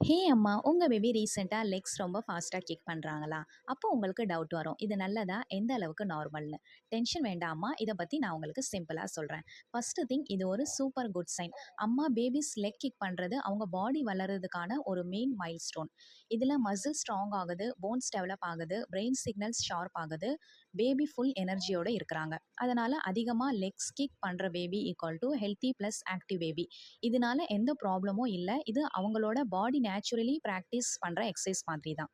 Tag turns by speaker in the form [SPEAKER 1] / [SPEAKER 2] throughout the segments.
[SPEAKER 1] ஹே அம்மா உங்கள் பேபி ரீசெண்டாக லெக்ஸ் ரொம்ப ஃபாஸ்ட்டாக கிக் பண்ணுறாங்களா அப்போ உங்களுக்கு டவுட் வரும். இது நல்லதா? எந்த அளவுக்கு நார்மல்னு? டென்ஷன் வேண்டாம்மா. இதை பற்றி நான் உங்களுக்கு சிம்பிளாக சொல்கிறேன் ஃபஸ்ட்டு திங் இது ஒரு சூப்பர் குட் சைன். அம்மா பேபிஸ் லெக் கிக் பண்ணுறது அவங்க பாடி வளர்கிறதுக்கான ஒரு மெயின் மைல் ஸ்டோன் இதில் மசில் ஸ்ட்ராங் ஆகுது போன்ஸ் டெவலப் ஆகுது பிரெயின் சிக்னல்ஸ் ஷார்ப் ஆகுது. பேபி ஃபுல் எனர்ஜியோடு இருக்கிறாங்க. அதனால் அதிகமாக லெக்ஸ் கிக் பண்ணுற baby equal to healthy plus active baby இதனால் எந்த ப்ராப்ளமும் இல்லை. இது அவங்களோட பாடி நேச்சுரலி ப்ராக்டிஸ் பண்ணுற எக்ஸசைஸ் மாதிரி தான்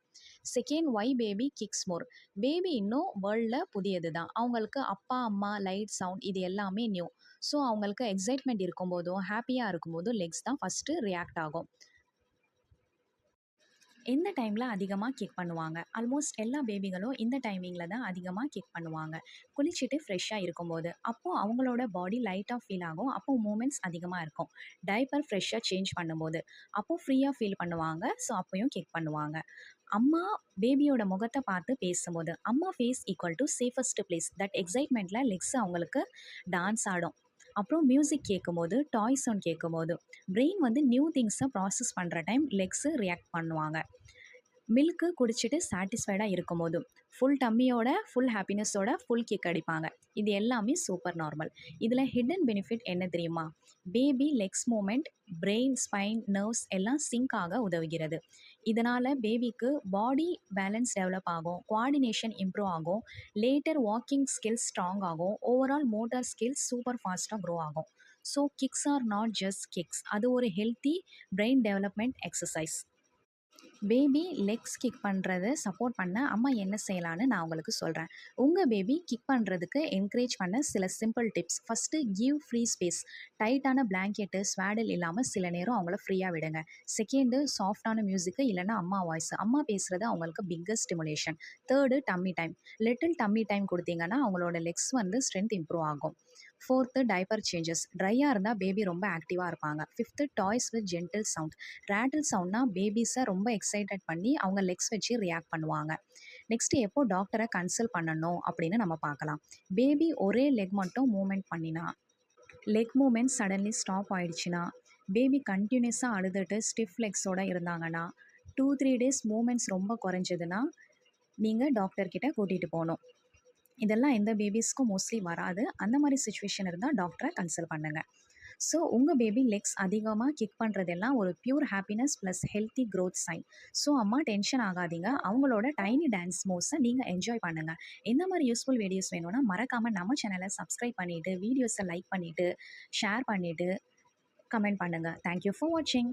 [SPEAKER 1] second why baby kicks more baby இன்னும் வேர்ல்டில் புதியது தான் அவங்களுக்கு அப்பா அம்மா லைட் சவுண்ட் இது எல்லாமே நியூ ஸோ அவங்களுக்கு எக்ஸைட்மெண்ட் இருக்கும்போதும் ஹாப்பியாக இருக்கும்போதும் லெக்ஸ் தான் ஃபஸ்ட்டு ரியாக்ட் ஆகும். எந்த டைமில் அதிகமாக கிக் பண்ணுவாங்க. ஆல்மோஸ்ட் எல்லா பேபிகளும் இந்த டைமிங்கில் தான் அதிகமாக கிக் பண்ணுவாங்க. குளிச்சுட்டு ஃப்ரெஷ்ஷாக இருக்கும்போது. அப்போது அவங்களோட பாடி லைட்டாக ஃபீல் ஆகும். அப்போ மூமெண்ட்ஸ் அதிகமாக இருக்கும். டைப்பர் ஃப்ரெஷ்ஷாக சேஞ்ச் பண்ணும்போது. அப்போது ஃப்ரீயாக ஃபீல் பண்ணுவாங்க. ஸோ அப்போயும் கிக் பண்ணுவாங்க. அம்மா பேபியோட முகத்தை பார்த்து பேசும்போது அம்மா face equal to safest place that எக்ஸைட்மெண்ட்டில் legs அவங்களுக்கு டான்ஸ் ஆடும். அப்புறம் மியூசிக் கேட்கும்போது டாய் சவுண்ட் கேட்கும்போது பிரெயின் வந்து நியூ திங்ஸை ப்ராசஸ் பண்ணுற டைம் லெக்ஸு ரியாக்ட் பண்ணுவாங்க. மில்க்கு குடிச்சிட்டு சாட்டிஸ்ஃபைடாக இருக்கும்போது ஃபுல் டம்மியோட ஃபுல் ஹாப்பினஸோட ஃபுல் கிக் அடிப்பாங்க. இது எல்லாமே சூப்பர் நார்மல் இதில் ஹிடன் பெனிஃபிட் என்ன தெரியுமா? Baby legs movement brain spine nerves எல்லாம் சிங்க் ஆக உதவுகிறது. இதனால் பேபிக்கு பாடி பேலன்ஸ் டெவலப் ஆகும் குவாடினேஷன் இம்ப்ரூவ் ஆகும் லேட்டர் வாக்கிங் ஸ்கில்ஸ் ஸ்ட்ராங் ஆகும் ஓவரால் மோட்டார் ஸ்கில்ஸ் சூப்பர் ஃபாஸ்ட்டாக க்ரோ ஆகும். So kicks are not just kicks அது ஒரு healthy brain development exercise baby legs kick பண்ணுறது சப்போர்ட் பண்ண அம்மா என்ன செய்யலான்னு நான் உங்களுக்கு சொல்கிறேன் உங்கள் பேபி கிக் பண்ணுறதுக்கு என்கரேஜ் பண்ண சில simple tips first give free space டைட்டான blanket swaddle இல்லாமல் சில நேரம் அவங்கள ஃப்ரீயாக விடுங்க. செகண்டு சாஃப்டான மியூசிக்கு இல்லைனா அம்மா வாய்ஸ் அம்மா பேசுகிறது அவங்களுக்கு biggest stimulation third tummy time little tummy time கொடுத்தீங்கன்னா அவங்களோட லெக்ஸ் வந்து ஸ்ட்ரென்த் இம்ப்ரூவ் ஆகும். ஃபோர்த்து டைப்பர் சேஞ்சஸ் ட்ரையாக இருந்தால் பேபி ரொம்ப ஆக்டிவாக இருப்பாங்க. Fifth toys with gentle sound rattle சவுண்ட்னா பேபிஸை ரொம்ப எக்ஸ் எக்ஸைட்டட் பண்ணி அவங்க லெக்ஸ் வச்சு ரியாக்ட் பண்ணுவாங்க. நெக்ஸ்ட்டு எப்போ டாக்டரை கன்சல்ட் பண்ணணும் அப்படின்னு நம்ம பார்க்கலாம். பேபி ஒரே லெக் மட்டும் மூமெண்ட் பண்ணினா லெக் மூமெண்ட் சடன்லி ஸ்டாப் ஆயிடுச்சுன்னா பேபி கண்டினியூஸாக அழுதுட்டு ஸ்டிஃப் லெக்ஸோடு இருந்தாங்கன்னா டூ த்ரீ டேஸ் மூமெண்ட்ஸ் ரொம்ப குறைஞ்சதுன்னா நீங்கள் டாக்டர்கிட்ட கூட்டிகிட்டு போகணும். இதெல்லாம் எந்த பேபிஸ்க்கும் மோஸ்ட்லி வராது. அந்த மாதிரி சுச்சுவேஷன் இருந்தால் டாக்டரை கன்சல்ட் பண்ணுங்கள் ஸோ உங்கள் பேபி லெக்ஸ் அதிகமாக கிக் பண்ணுறதெல்லாம் ஒரு pure happiness plus healthy growth sign so அம்மா டென்ஷன் ஆகாதீங்க. அவங்களோட டைனி டான்ஸ் மூவ்ஸை நீங்கள் என்ஜாய் பண்ணுங்கள் எந்த மாதிரி யூஸ்ஃபுல் வீடியோஸ் வேணும்னா மறக்காமல் நம்ம சேனலை சப்ஸ்கிரைப் பண்ணிவிட்டு வீடியோஸை லைக் பண்ணிவிட்டு ஷேர் பண்ணிவிட்டு கமெண்ட் பண்ணுங்கள் தேங்க்யூ ஃபார் வாட்சிங்